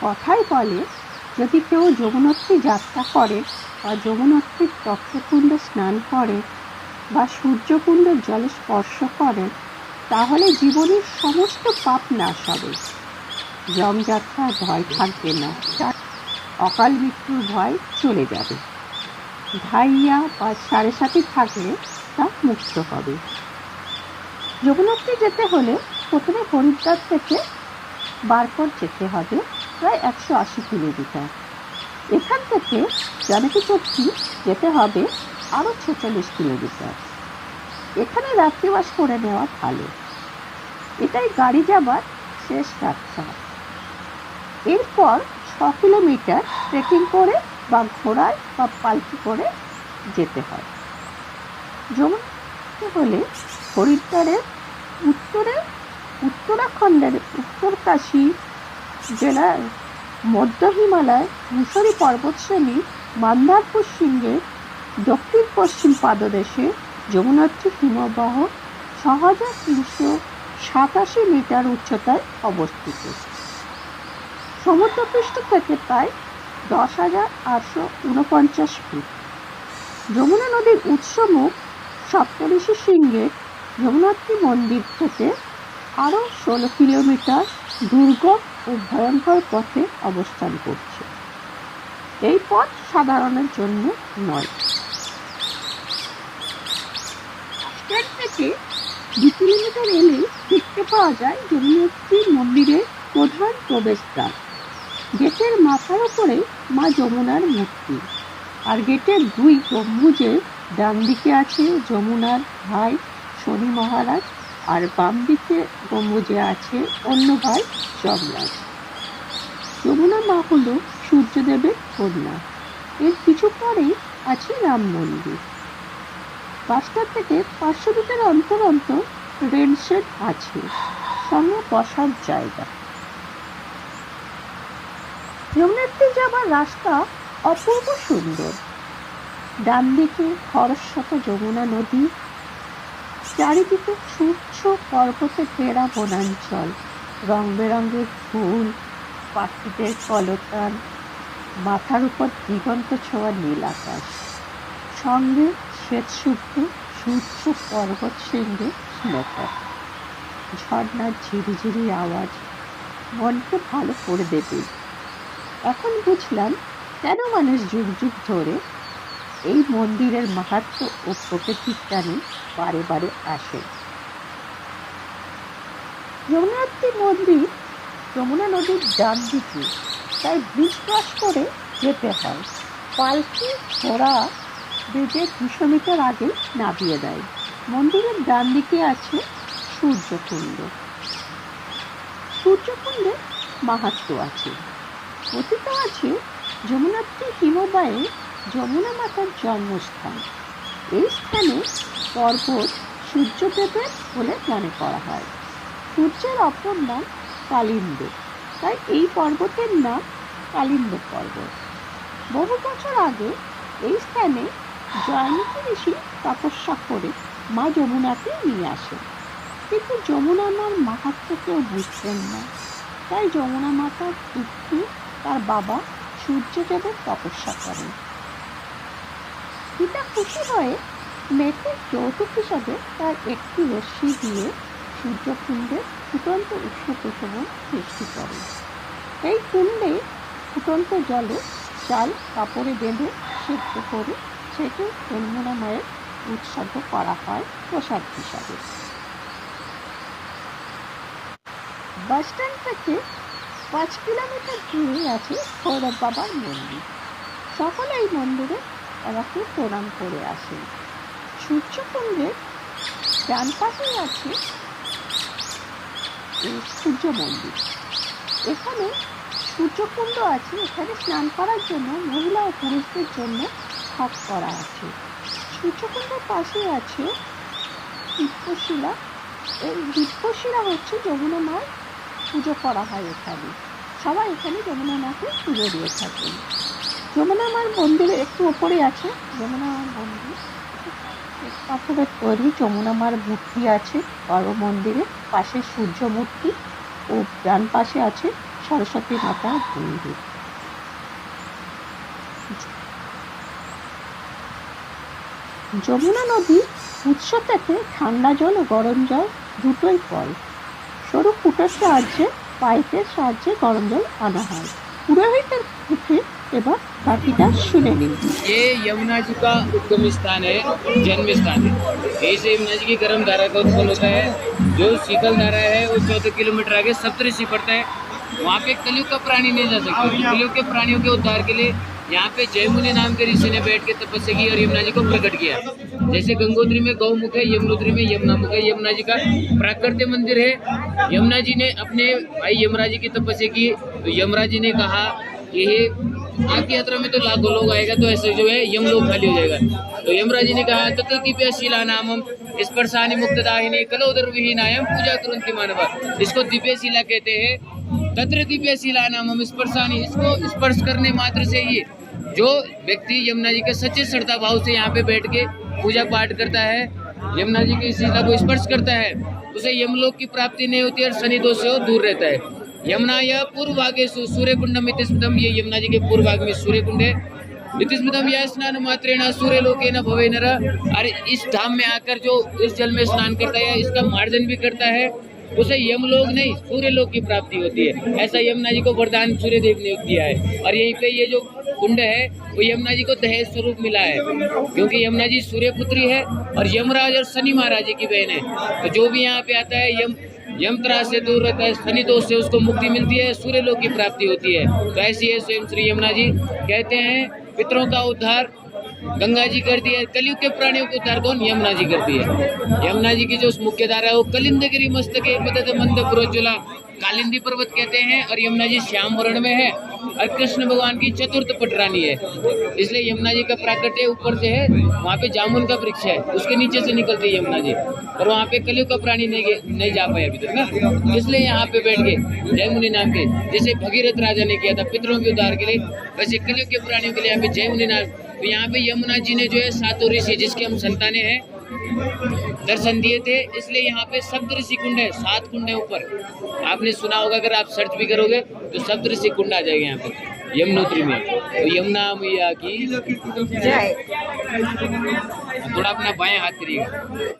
কথাই বলে, যদি কেউ যমুনোত্রী যাত্রা করে বা যমুনোত্রীর তপ্তকুণ্ডে স্নান করে বা সূর্যকুণ্ডের জলে স্পর্শ করে, তাহলে জীবনের সমস্ত পাপ নাশ হবে। যমযাত্রার ভয় থাকবে না। অকাল মৃত্যুর ভয় চলে যাবে। ধাইয়া বা সাড়ে সাথে থাকলে তা মুক্ত হবে। যমুনোত্রী যেতে হলে প্রথমে হরিদ্বার থেকে বারকর যেতে হবে। প্রায় একশো আশি কিলোমিটার। এখান থেকে জানকী চট্টি যেতে হবে আরও ছেচল্লিশ কিলোমিটার। এখানে রাত্রিবাস করে নেওয়া ভালো। এটাই গাড়ি যাবার শেষ রাস্তা। এরপর ছ কিলোমিটার ট্রেকিং করে বা ঘোড়ায় বা পালকি করে যেতে হয়। যমুনা হলে হরিদ্বারের উত্তরে, উত্তরাখণ্ডের উত্তরকাশী জেলার মধ্য হিমালয় মুসরি পর্বতশ্রেণী মান্দারপুর সিংহের দক্ষিণ পশ্চিম পাদদেশে যমুনাত্রী হিমবাহ ছ হাজার তিনশো সাতাশি মিটার উচ্চতায় অবস্থিত। সমুদ্রপৃষ্ঠ থেকে প্রায় দশ হাজার আটশো উনপঞ্চাশ ফিট। যমুনা নদীর উৎসমুখ সপ্তঋষি সিংহের যমুনাত্রী মন্দির থেকে আরও ষোলো কিলোমিটার দুর্গম ও ভয়ঙ্কর পথে অবস্থান করছে। এই পথ সাধারণের জন্য নয়। স্টেট থেকে দু কিলোমিটার এলে দেখতে পাওয়া যায় যমুনাত্রী মন্দিরের প্রধান প্রবেশদ্বার। গেটের মাথার উপরে মা যমুনার মূর্তি। আর গেটের দুই গম্বুজের ডান দিকে আছে যমুনার ভাই শনি মহারাজ আর বাম দিকে গম্বুজে আছে অন্য ভাই যমরাজ যমুনা মা হল সূর্যদেবের কন্যা। এর কিছু পরেই আছে রাম মন্দির। বাসটা থেকে পাঁচশো মিটার অন্তর অন্তর রেল শেড আছে, সঙ্গে বসার জায়গা। যমুনাত্রী যাবার রাস্তা অপূর্ব সুন্দর। ডান দিকে খরস্বত যমুনা নদী চারিদিকে সূর্য পর্বতে ঘেরা বনাঞ্চল। রং বেরঙের ফুল, পাখিদের কলতান, মাথার উপর দিগন্ত ছোঁয়া নীল আকাশ। সঙ্গে শ্বেতশুভ্র সূর্য পর্বত শৃঙ্গে স্নোফল ঝর্নার ঝিরিঝিরি আওয়াজ, মনকে ভালো করে দেবে। এখন বুঝলাম কেন মানুষ যুগ যুগ ধরে এই মন্দিরের মাহাত্ম ও প্রকৃতির টানে বারে বারে আসে? যমুনাত্রী মন্দির যমুনা নদীর ডান দিকে, তাই ব্রিজ ক্রস করে যেতে হয়। পালকি ঘোড়া ব্রিজের দুশো মিটার আগে নামিয়ে দেয়। মন্দিরের ডান দিকে আছে সূর্যকুণ্ড। সূর্যকুণ্ডে মাহাত্ম আছে। কথিত আছে, যমুনাত্রী হিমবায়ে যমুনা মাতার জন্মস্থান। এই স্থানে পর্বত সূর্যদেবের বলে মনে করা হয়। সূর্যের অপর নাম কালিন্দ। তাই এই পর্বতের নাম কালিন্দ পর্বত। বহু বছর আগে এই স্থানে জয়মতী ঋষি তপস্যা করে মা যমুনাকে নিয়ে আসেন। কিন্তু যমুনা মার মাহাত্ম কেউ বুঝতেন না। তাই যমুনা মাতার দুঃখে তার বাবা সূর্যদেবের তপস্যা করেন। পিতা খুশি হয়ে মেয়েকে যৌতুক হিসাবে তার একটি রশ্মি দিয়ে সূর্যকুণ্ডে ফুটন্ত উষ্ণ প্রশমন সৃষ্টি করে। এই কুণ্ডে ফুটন্ত জলে চাল কাপড়ে বেঁধে সেদ্ধ করে সেটি যমুনা মায়ের উৎসর্গ করা হয় প্রসাদ হিসাবে। বাস স্ট্যান্ড থেকে পাঁচ কিলোমিটার দূরে আছে ভৈরব বাবার মন্দির। সকলে এই মন্দিরে আমাকে প্রণাম করে আসেন। সূর্যকুণ্ডের ডান পাশেই আছে সূর্য মন্দির এখানে সূর্যকুণ্ড আছে। এখানে স্নান করার জন্য মহিলা ও পুরুষদের জন্য ভাগ করা আছে। সূর্যকুণ্ডের পাশে আছে দিব্যশিলা এই দিব্যশিলা হচ্ছে যমুনা মার পুজো করা হয় এখানে। সবাই এখানে যমুনা মাকে পুজো দিয়ে থাকেন। যমুনা মার মন্দিরে একটু ওপরে আছে, যমুনা মার মন্দির। পাথরের তৈরি যমুনা মার মূর্তি আছে বড় মন্দিরে। পাশে সূর্য মূর্তি ও ডান পাশে আছে সরস্বতী মাতার মন্দির। যমুনা নদীর উৎস থেকে ঠান্ডা জল ও গরম জল দুটোই পড়ে। সরু ফুটোর সাহায্যে, পাইপের সাহায্যে গরম জল আনা হয়। পুরোহিতের মুখে এবার বাকিটা শুনে নিন ये यमुना जी का उद्गम स्थान है जन्म स्थान है यही से यमुना जी की गर्म धारा का उत्पन्न होता है जो शीतल धारा है वो चौदह किलोमीटर आगे सप्तऋषि पड़ता है वहाँ पे कलयुग का प्राणी नहीं जा सकता कलयुग के प्राणियों के उद्धार के लिए यहाँ पे जयमुनि नाम के ऋषि ने बैठ के तपस्या की और यमुना जी को प्रकट किया जैसे गंगोत्री में गौमुख है यमुनोत्री में यमुना मुख है यमुना जी का प्राकृतिक मंदिर है यमुना जी ने अपने भाई यमराज जी की तपस्या की तो यमराज जी ने कहा कि ये आपकी यात्रा में तो लाखों लोग आएगा तो ऐसे जो है, यम लोग खाली हो जाएगा। तो यमराज जी ने कहा तत्र दिव्य शिला नाम हम स्पर्शानी मुक्त दाहिनी कलोदर विहीनायम पूजा करंती मानव। इसको दिव्य शिला कहते हैं। तत्र दिव्य शिला नाम हम स्पर्शानी इसको स्पर्श करने मात्र से ही जो व्यक्ति यमुना जी के सच्चे श्रद्धा भाव से यहाँ पे बैठ के पूजा पाठ करता है, यमुना जी की शिला को स्पर्श करता है, उसे यमलोक की प्राप्ति नहीं होती और शनि दोष से वो दूर रहता है। यमुना यह पूर्व भागे सु- सूर्य कुंडम इतिस्मृतम ये यमुना जी के पूर्व भाग में सूर्य कुंड है स्मृतम यह स्नान मात्रेण सूर्य लोके न भवे नर इस धाम में आकर जो इस जल में स्नान करता है, इसका मार्जन भी करता है। उसे यमलोक नहीं सूर्य लोग की प्राप्ति होती है। ऐसा यमुना जी को वरदान सूर्य देव ने दिया है। और यहीं पे ये जो कुंड है, वो यमुना जी को दहेज स्वरूप मिला है। क्योंकि यमुना जी सूर्य पुत्री है और यमराज और शनि महाराज की बहन है। तो जो भी यहाँ पे आता है, यम यम त्रास से दूर रहता है, शनि दोष से उसको मुक्ति मिलती है सूर्य लोक की प्राप्ति होती है। तो ऐसी है स्वयं श्री यमुना जी। कहते हैं, पितरों का उद्धार गंगा जी करती है कलयुग के प्राणियों का उद्धार कौन यमुना जी करती है यमुना जी की जो मुख्य धारा है, वो कलिंदगिरी मस्तक मदद मंद पुरोज्वला कालिंदी पर्वत कहते हैं और यमुना जी श्याम वर्ण में है और कृष्ण भगवान की चतुर्थ पटरानी है। इसलिए यमुना जी का प्राकट्य ऊपर से है, वहाँ पे जामुन का वृक्ष है, उसके नीचे से निकलती है यमुना जी और वहाँ पे कलयुग का प्राणी नहीं नहीं जा पाया अभी तक ना। इसलिए यहाँ पे बैठ गए जय मुनि नाम के। जैसे भगीरथ राजा ने किया था पितरों के उद्धार के लिए, वैसे कलयुग के प्राणियों के लिए यहाँ पे जय मुनि नाम तो यहाँ पे यमुना जी ने जो है सातों ऋषि जिसके हम संताने हैं दर्शन दिए थे। इसलिए यहाँ पे सप्त ऋषि कुंड है सात कुंड है ऊपर। आपने सुना होगा अगर आप सर्च भी करोगे तो सप्त ऋषि कुंड आ जाएगा यहाँ पे यमुनोत्री में। तो यमुना मैया की थोड़ा अपना बाएँ हाथ करिएगा।